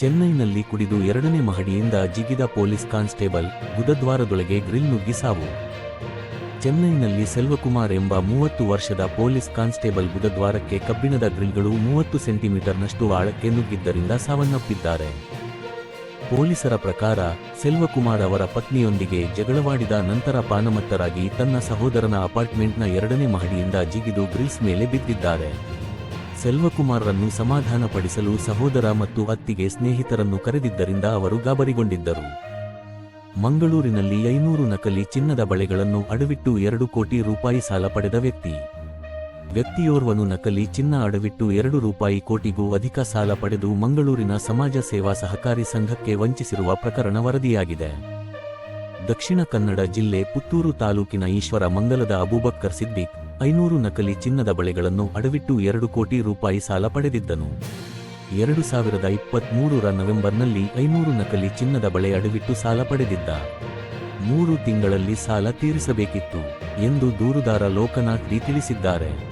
ಚೆನ್ನೈನಲ್ಲಿ ಕುಡಿದು ಎರಡನೇ ಮಹಡಿಯಿಂದ ಜಿಗಿದ ಪೊಲೀಸ್ ಕಾನ್ಸ್ಟೇಬಲ್ ಗುದದ್ವಾರದೊಳಗೆ ಗ್ರಿಲ್ ನುಗ್ಗಿ ಸಾವು. ಚೆನ್ನೈನಲ್ಲಿ ಸೆಲ್ವಕುಮಾರ್ ಎಂಬ ಮೂವತ್ತು ವರ್ಷದ ಪೊಲೀಸ್ ಕಾನ್ಸ್ಟೇಬಲ್ ಗುದದ್ವಾರಕ್ಕೆ ಕಬ್ಬಿಣದ ಗ್ರಿಲ್ಗಳು ಮೂವತ್ತು ಸೆಂಟಿಮೀಟರ್ನಷ್ಟು ಆಳಕ್ಕೆ ನುಗ್ಗಿದ್ದರಿಂದ ಸಾವನ್ನಪ್ಪಿದ್ದಾರೆ. ಪೊಲೀಸರ ಪ್ರಕಾರ, ಸೆಲ್ವಕುಮಾರ್ ಅವರ ಪತ್ನಿಯೊಂದಿಗೆ ಜಗಳವಾಡಿದ ನಂತರ ಪಾನಮತ್ತರಾಗಿ ತನ್ನ ಸಹೋದರನ ಅಪಾರ್ಟ್ಮೆಂಟ್ನ ಎರಡನೇ ಮಹಡಿಯಿಂದ ಜಿಗಿದು ಗ್ರಿಲ್ಸ್ ಮೇಲೆ ಬಿದ್ದಿದ್ದಾರೆ. ಸೆಲ್ವಕುಮಾರ್ರನ್ನು ಸಮಾಧಾನಪಡಿಸಲು ಸಹೋದರ ಮತ್ತು ಅತ್ತಿಗೆ ಸ್ನೇಹಿತರನ್ನು ಕರೆದಿದ್ದರಿಂದ ಅವರು ಗಾಬರಿಗೊಂಡಿದ್ದರು. ಮಂಗಳೂರಿನಲ್ಲಿ ಐನೂರು ನಕಲಿ ಚಿನ್ನದ ಬಳೆಗಳನ್ನು ಅಡವಿಟ್ಟು ಎರಡು ಕೋಟಿ ರೂಪಾಯಿ ಸಾಲ ಪಡೆದ ವ್ಯಕ್ತಿ. ವ್ಯಕ್ತಿಯೋರ್ವನು ನಕಲಿ ಚಿನ್ನ ಅಡವಿಟ್ಟು ಎರಡು ರೂಪಾಯಿ ಕೋಟಿಗೂ ಅಧಿಕ ಸಾಲ ಪಡೆದು ಮಂಗಳೂರಿನ ಸಮಾಜ ಸೇವಾ ಸಹಕಾರಿ ಸಂಘಕ್ಕೆ ವಂಚಿಸಿರುವ ಪ್ರಕರಣ ವರದಿಯಾಗಿದೆ. ದಕ್ಷಿಣ ಕನ್ನಡ ಜಿಲ್ಲೆ ಪುತ್ತೂರು ತಾಲೂಕಿನ ಈಶ್ವರ ಮಂಗಲದ ಅಬೂಬಕ್ಕರ್ ಸಿದ್ದಿಕ್ ಐನೂರು ನಕಲಿ ಚಿನ್ನದ ಬಳೆಗಳನ್ನು ಅಡವಿಟ್ಟು ಎರಡು ಕೋಟಿ ರೂಪಾಯಿ ಸಾಲ ಪಡೆದಿದ್ದನು. ಎರಡು ಸಾವಿರದ ಇಪ್ಪತ್ತ್ಮೂರರ ನವೆಂಬರ್ನಲ್ಲಿ ಐನೂರು ನಕಲಿ ಚಿನ್ನದ ಬಳೆ ಅಡವಿಟ್ಟು ಸಾಲ ಪಡೆದಿದ್ದ. ಮೂರು ತಿಂಗಳಲ್ಲಿ ಸಾಲ ತೀರಿಸಬೇಕಿತ್ತು ಎಂದು ದೂರುದಾರ ಲೋಕನಾಥ್ ಡಿ ತಿಳಿಸಿದ್ದಾರೆ.